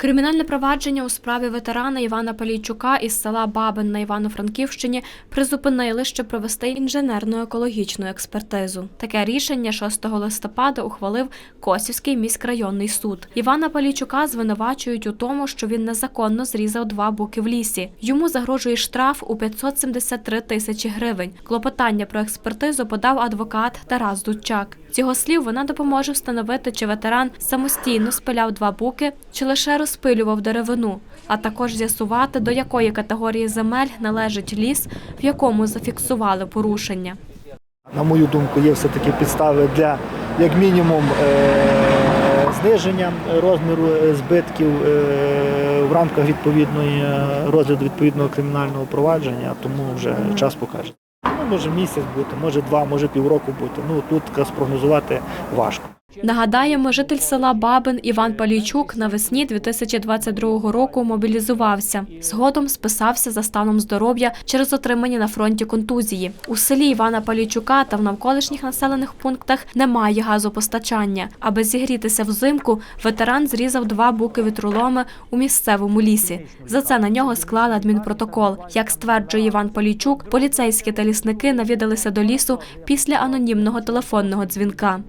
Кримінальне провадження у справі ветерана Івана Палійчука із села Бабин на Івано-Франківщині призупинили, щоб провести інженерно-екологічну експертизу. Таке рішення 6 листопада ухвалив Косівський міськрайонний суд. Івана Палійчука звинувачують у тому, що він незаконно зрізав два буки в лісі. Йому загрожує штраф у 573 тисячі гривень. Клопотання про експертизу подав адвокат Тарас Дудчак. З його слів, вона допоможе встановити, чи ветеран самостійно спиляв два буки, чи лише розпилював деревину, а також з'ясувати, до якої категорії земель належить ліс, в якому зафіксували порушення. На мою думку, є все-таки підстави для, як мінімум, е- зниження розміру е, збитків е- в рамках відповідної розгляду відповідного кримінального провадження, тому вже час покаже. Ну, може місяць бути, може два, може півроку бути. Ну тут спрогнозувати важко. Нагадаємо, житель села Бабин Іван Палійчук навесні 2022 року мобілізувався. Згодом списався за станом здоров'я через отримані на фронті контузії. У селі Івана Палійчука та в навколишніх населених пунктах немає газопостачання. Аби зігрітися взимку, ветеран зрізав два буки вітроломи у місцевому лісі. За це на нього склали адмінпротокол. Як стверджує Іван Полійчук, поліцейські та лісники навідалися до лісу після анонімного телефонного дзвінка.